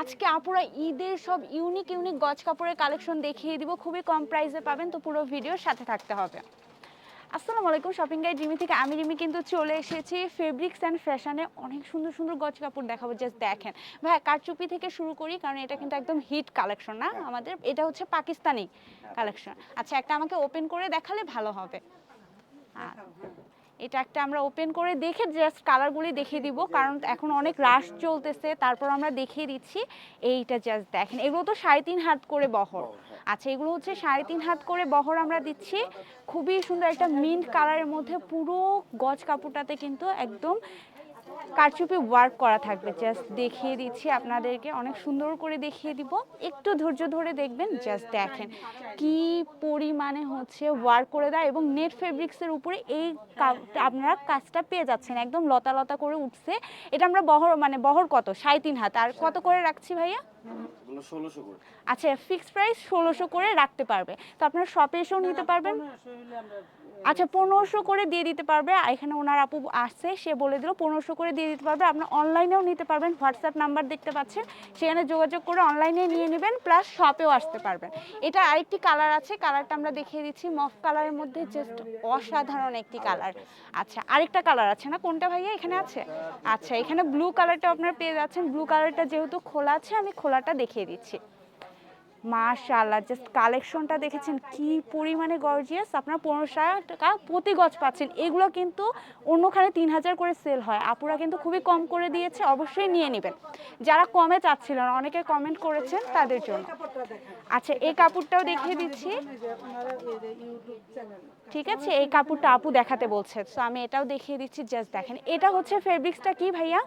আজকে আপুরা ঈদের সব ইউনিক ইউনিক গজ কাপড়ের কালেকশন দেখিয়ে দিব। খুবই কম প্রাইসে পাবেন তো পুরো ভিডিওর সাথে থাকতে হবে। আসসালামু আলাইকুম শপিং গাইড রিমি থেকে আমি রিমি কিন্তু চলে এসেছি ফেব্রিক্স অ্যান্ড ফ্যাশনে অনেক সুন্দর সুন্দর গজ কাপড় দেখাবো জাস্ট দেখেন। ভাই কারচুপি থেকে শুরু করি কারণ এটা কিন্তু একদম হিট কালেকশন না? আমাদের এটা হচ্ছে পাকিস্তানি কালেকশন আচ্ছা একটা আমাকে ওপেন করে দেখালে ভালো হবে। আর এটা একটা আমরা ওপেন করে দেখে জাস্ট কালারগুলি দেখিয়ে দিব কারণ এখন অনেক রাশ চলতেছে তারপর আমরা দেখিয়ে দিচ্ছি এইটা জাস্ট দেখেন এগুলো তো সাড়ে তিন হাত করে বহর। আচ্ছা এগুলো হচ্ছে সাড়ে তিন হাত করে বহর আমরা দিচ্ছি খুবই সুন্দর একটা মিন্ট কালারের মধ্যে পুরো গজ কাপড়টাতে কিন্তু একদম কারচুপি ওয়ার্ক করা থাকবে। জাস্ট দেখিয়ে দিচ্ছি আপনাদেরকে। অনেক সুন্দর করে দেখিয়ে দিব। একটু ধৈর্য ধরে দেখবেন জাস্ট দেখেন কি পরিমাণে হচ্ছে ওয়ার্ক করে দেয় এবং নেট ফেব্রিক্সের উপরে এই আপনারা কাজটা পেয়ে যাচ্ছেন। একদম লতা লতা করে উঠছে। এটা আমরা বহর মানে বহর কত? সাড়ে তিন হাত। আর কত করে রাখছি ভাইয়া? ষোলোশো আচ্ছা ফিক্সড প্রাইস ষোলোশো করে রাখতে পারবে। তো আপনারা শপে এসেও নিতে পারবেন। আচ্ছা পনেরোশো করে দিয়ে দিতে পারবে। এখানে ওনার আপু আসছে, সে বলে দিল, পনেরোশো করে দিয়ে দিতে পারবে। আপনার অনলাইনেও নিতে পারবেন হোয়াটসঅ্যাপ নাম্বার দেখতে পাচ্ছেন। সেখানে যোগাযোগ করে অনলাইনে নিয়ে নেবেন প্লাস শপেও আসতে পারবেন। এটা আরেকটি কালার আছে কালারটা আমরা দেখিয়ে দিচ্ছি। মফ কালারের মধ্যে জাস্ট অসাধারণ একটি কালার আচ্ছা আরেকটা কালার আছে না? কোনটা ভাইয়া এখানে আছে? আচ্ছা এখানে ব্লু কালারটা আপনারা পেয়ে যাচ্ছেন। ব্লু কালারটা যেহেতু খোলা আছে, আমি খোলাটা দেখিয়ে দিচ্ছি। মাশাআল্লাহ জাস্ট কালেকশনটা দেখেছেন, কি পরিমাণে গর্জিয়াস আপনার পনেরোশো টাকা প্রতি গজ পাচ্ছেন। এগুলো কিন্তু অন্যখানে তিন হাজার করে সেল হয়। আপুরা কিন্তু খুবই কম করে দিয়েছে, অবশ্যই নিয়ে নেবেন। যারা কমে চাচ্ছিলেন অনেকে কমেন্ট করেছেন তাদের জন্য। আচ্ছা এই কাপড়টাও দেখিয়ে দিচ্ছি। ঠিক আছে, এই কাপড়টা আপু দেখাতে বলছে। তো আমি এটাও দেখিয়ে দিচ্ছি জাস্ট দেখেন। এটা হচ্ছে ফেব্রিক্সটা কি ভাইয়া?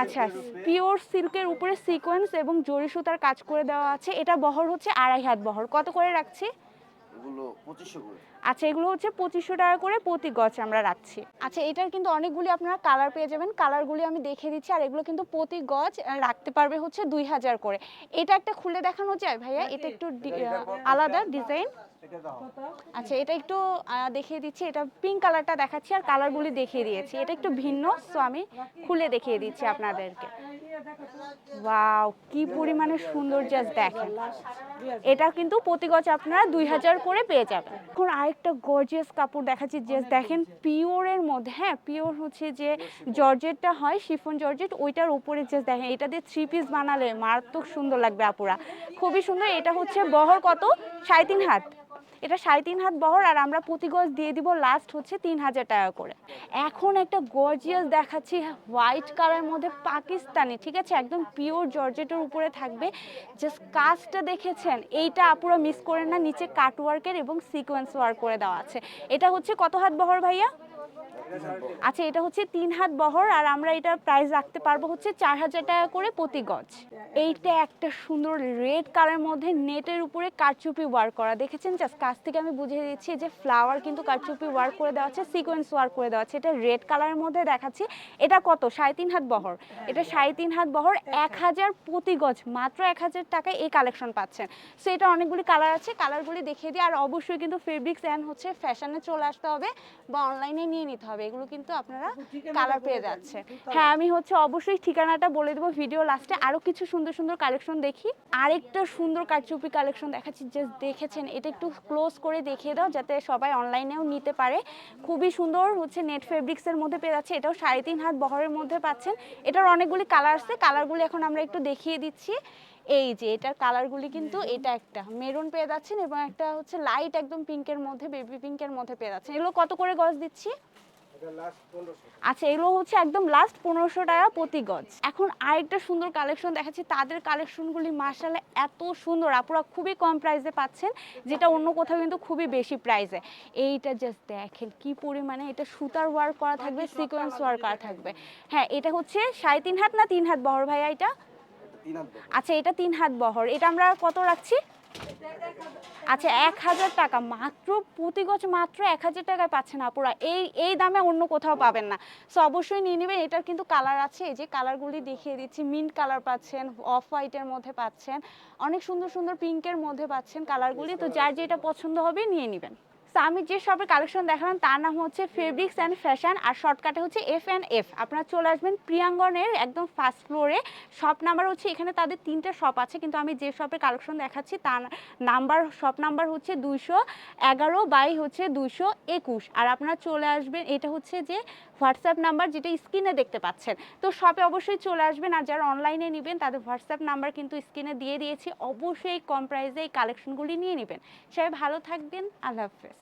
আচ্ছা পিওর সিল্কের উপরে সিকোয়েন্স এবং জরি সুতার কাজ করে দেওয়া আছে। এটা বহর হচ্ছে আড়াই হাত বহর। কত করে রাখছি? এগুলো পঁচিশশো করে। আচ্ছা এগুলো হচ্ছে পঁচিশশো টাকা করে প্রতি গছ আমরা রাখছি। আচ্ছা এটার কিন্তু অনেকগুলি আপনারা কালার পেয়ে যাবেন। কালারগুলি আমি দেখিয়ে দিচ্ছি আর এগুলো কিন্তু প্রতি গজ রাখতে পারবে হচ্ছে দুই হাজার করে। এটা একটা খুলে দেখানো যায় ভাইয়া? এটা একটু ডি- আলাদা ডিজাইন আচ্ছা এটা একটু দেখিয়ে দিচ্ছি। এটা পিঙ্ক কালারটা দেখাচ্ছি আর কালারগুলি দেখিয়ে দিয়েছি। এটা একটু ভিন্ন সো আমি খুলে দেখিয়ে দিচ্ছি আপনাদেরকে। ওয়াও কি পরিমাণে সুন্দর জাস্ট দেখেন। এটা কিন্তু প্রতি গজ আপনারা দুই হাজার করে পেয়ে যাবেন। এখন আরেকটা গর্জিয়াস কাপড় দেখাচ্ছি জাস্ট দেখেন পিওরের মধ্যে হ্যাঁ পিওর হচ্ছে যে জর্জেটটা হয় শিফন জর্জেট, ওইটার উপরে জাস্ট দেখেন, এটা দিয়ে থ্রি পিস বানালে মারাত্মক সুন্দর লাগবে আপুরা। খুবই সুন্দর, এটা হচ্ছে বহর কত? সাড়ে তিন হাত। এটা সাড়ে তিন হাত বহর আর আমরা প্রতি গজ দিয়ে দিব লাস্ট হচ্ছে তিন হাজার টাকা করে। এখন একটা গর্জিয়াস দেখাচ্ছি হোয়াইট কালার মধ্যে পাকিস্তানি, ঠিক আছে? একদম পিওর জর্জেটের উপরে থাকবে। জাস্ট কাজটা দেখেছেন, এইটা আপুরা মিস করেন না, নিচে কাটওয়ার্কের এবং সিকোয়েন্স ওয়ার্ক করে দেওয়া আছে। এটা হচ্ছে কত হাত বহর ভাইয়া? আচ্ছা এটা হচ্ছে তিন হাত বহর আর আমরা এটা প্রাইস রাখতে পারব হচ্ছে চার হাজার টাকা করে প্রতি গজ। এইটা একটা সুন্দর রেড কালারের মধ্যে নেটের উপরে কারচুপি ওয়ার্ক করা। দেখেছেন? জাস্ট কাছ থেকে আমি বুঝিয়ে দিচ্ছি যে ফ্লাওয়ার কিন্তু কারচুপি ওয়ার্ক করে দেওয়া আছে সিকোয়েন্স ওয়ার্ক করে দেওয়া আছে। এটা রেড কালারের মধ্যে দেখাচ্ছি। এটা কত? সাড়ে তিন হাত বহর। এটা সাড়ে তিন হাত বহর, এক হাজার প্রতি গজ। মাত্র এক হাজার টাকায় এই কালেকশন পাচ্ছেন। সো এটা অনেকগুলি কালার আছে। কালারগুলি দেখিয়ে দিই। আর অবশ্যই কিন্তু ফেব্রিক্স অ্যান্ড হচ্ছে ফ্যাশনে চলে আসতে হবে বা অনলাইনে নিয়ে নিতে হবে। এগুলো কিন্তু আপনারা কালার পেয়ে যাচ্ছে হ্যাঁ আমি হচ্ছে অবশ্যই ঠিকানাটা বলে দেবো ভিডিও লাস্টে আরও কিছু সুন্দর সুন্দর কালেকশন দেখি। আরেকটা সুন্দর কারচুপি কালেকশন দেখাচ্ছি যে দেখেছেন। এটা একটু ক্লোজ করে দেখিয়ে দাও যাতে সবাই অনলাইনেও নিতে পারে। খুবই সুন্দর হচ্ছে নেট ফেব্রিক্সের মধ্যে পেয়ে যাচ্ছে। এটাও সাড়ে তিন হাত বহরের মধ্যে পাচ্ছেন। এটার অনেকগুলি কালার আছে। কালারগুলি এখন আমরা একটু দেখিয়ে দিচ্ছি। এই যে এটার কালারগুলি কিন্তু এটা একটা। মেরুন পেয়ে যাচ্ছেন এবং একটা হচ্ছে লাইট একদম পিঙ্কের মধ্যে বেবি পিঙ্কের মধ্যে পেয়ে যাচ্ছেন। এগুলো কত করে গজ দিচ্ছি? আচ্ছা এগুলো হচ্ছে একদম লাস্ট পনেরোশো টাকা প্রতি গজ। এখন আরেকটা সুন্দর কালেকশন দেখাচ্ছি। তাদের কালেকশনগুলি মার্শালে এত সুন্দর। আপুরা খুবই কম প্রাইসে পাচ্ছেন যেটা অন্য কোথাও কিন্তু খুবই বেশি প্রাইসে এইটা জাস্ট দেখেন কি পরিমাণে এটা সুতার ওয়ার্ক করা থাকবে সিকোয়েন্স ওয়ার্ক করা থাকবে। হ্যাঁ এটা হচ্ছে সাড়ে তিন হাত না তিন হাত বহর ভাইয়া এটা। আচ্ছা এটা তিন হাত বহর। এটা আমরা কত রাখছি? আচ্ছা এক হাজার টাকা মাত্র, প্রতি গজ মাত্র এক হাজার টাকায় পাচ্ছেন আপুরা। এই এই দামে অন্য কোথাও পাবেন না। সো, অবশ্যই নিয়ে নেবেন। এটার কিন্তু কালার আছে। এই যে কালারগুলি দেখিয়ে দিচ্ছি। মিন্ট কালার পাচ্ছেন, অফ হোয়াইটের মধ্যে পাচ্ছেন, অনেক সুন্দর সুন্দর পিঙ্কের মধ্যে পাচ্ছেন কালারগুলি। তো যার যেটা পছন্দ হবে নিয়ে নেবেন। আমি যে শপের কালেকশন দেখালাম, তার নাম হচ্ছে ফেব্রিক্স অ্যান্ড ফ্যাশন আর শর্টকাটে হচ্ছে এফ অ্যান্ড এফ আপনারা চলে আসবেন প্রিয়াঙ্গনের একদম ফার্স্ট ফ্লোরে শপ নাম্বার হচ্ছে এখানে তাদের তিনটে শপ আছে, কিন্তু আমি যে শপের কালেকশন দেখাচ্ছি, তার নাম্বার শপ নাম্বার হচ্ছে দুইশো এগারো বাই হচ্ছে দুইশো একুশ। আর আপনারা চলে আসবেন, এটা হচ্ছে যে হোয়াটসঅ্যাপ নাম্বার যেটা স্ক্রিনে দেখতে পাচ্ছেন। তো শপে অবশ্যই চলে আসবেন, আর যারা অনলাইনে নেবেন, তাদের হোয়াটসঅ্যাপ নাম্বার কিন্তু স্ক্রিনে দিয়ে দিয়েছি। অবশ্যই কম প্রাইসে এই কালেকশনগুলি নিয়ে নেবেন। সবাই ভালো থাকবেন, আল্লাহ হাফেজ।